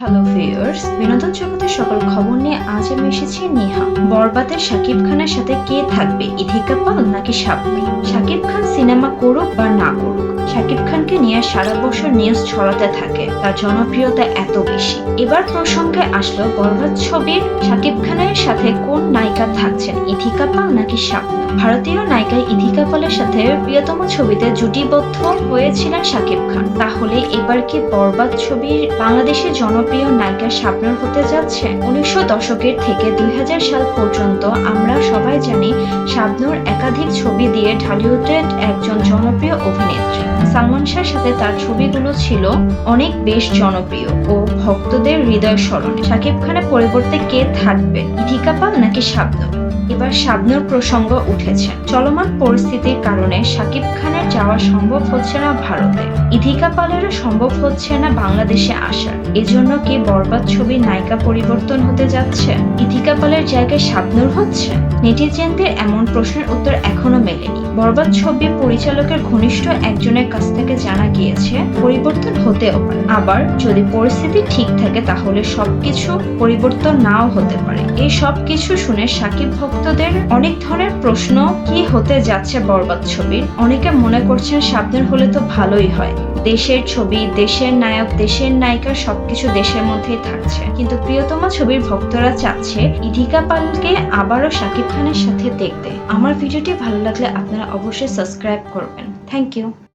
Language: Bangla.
হ্যালো ভিউয়ার্স বিনোদন জগতের সকল খবর নিয়ে আজ আমি এসেছি নেহা। বরবাদের শাকিব খানের সাথে কে থাকবে? ইথিকা পাল নাকি শাবনূর? শাকিব খান সিনেমা করুক বা না করুক শাকিব খানকে নিয়ে সারা বছর নিউজ ছড়াতে থাকে, তার জনপ্রিয়তা এত বেশি। এবার প্রসঙ্গে আসলো বরবাদ ছবির শাকিব খানের সাথে কোন নায়িকা থাকছেন, ইথিকা পাল নাকি শাবনূর? ভারতীয় নায়িকা ইথিকা পালের সাথে প্রিয়তম ছবিতে জুটিবদ্ধ হয়েছিলেন শাকিব খান। তাহলে এবার কি বরবাদ ছবির বাংলাদেশের জনপ্রিয় নায়িকা শাবনূর হতে যাচ্ছে? উনিশশো দশকের থেকে দুই হাজার সাল পর্যন্ত আমরা সবাই জানি শাবনূর একাধিক ছবি দিয়ে ঢালিউডের একজন জনপ্রিয় অভিনেত্রী। সালমান শাহর সাথে তার ছবিগুলো ছিল অনেক বেশ জনপ্রিয় ও ভক্তদের হৃদয় স্মরণে। শাকিব খানের পরিবর্তে কে থাকবেন? ইথিকা পাল নাকি শাবনূর এবার শাবনূর প্রসঙ্গ উঠেছে। চলমান পরিস্থিতির কারণে শাকিব খানের যাওয়া সম্ভব হচ্ছে না ভারতে। ইথিকা পালেরও সম্ভব হচ্ছে না বাংলাদেশে আসার। এজন্য কি বরবাদ ছবির নায়িকা পরিবর্তন হতে যাচ্ছে? ইথিকা পালের জায়গায় শাবনূর হচ্ছে? নেটিজেনদের এমন প্রশ্নের উত্তর এখনও মেলেনি। বরবাদ ছবি পরিচালকের ঘনিষ্ঠ একজনের কাছ থেকে জানা গিয়েছে, পরিবর্তন হতেও পারে। আবার যদি পরিস্থিতি ঠিক থাকে তাহলে সবকিছু পরিবর্তন নাও হতে পারে। এই সব কিছু শুনে সাকিব ভক্তদের অনেক ধরনের প্রশ্ন, কি হতে যাচ্ছে বরবাদ ছবির? অনেকে মনে করছেন সাবধান হলে তো ভালোই হয়। দেশের ছবি, দেশের নায়ক, দেশের নায়িকা সবকিছু দেশের মধ্যেই থাকছে। কিন্তু প্রিয়তমা ছবির ভক্তরা চাচ্ছে ইধিকা পালকে আবারও শাকিব খানের সাথে দেখতে। আমার ভিডিওটি ভালো লাগলে আপনারা অবশ্যই সাবস্ক্রাইব করবেন। Thank you.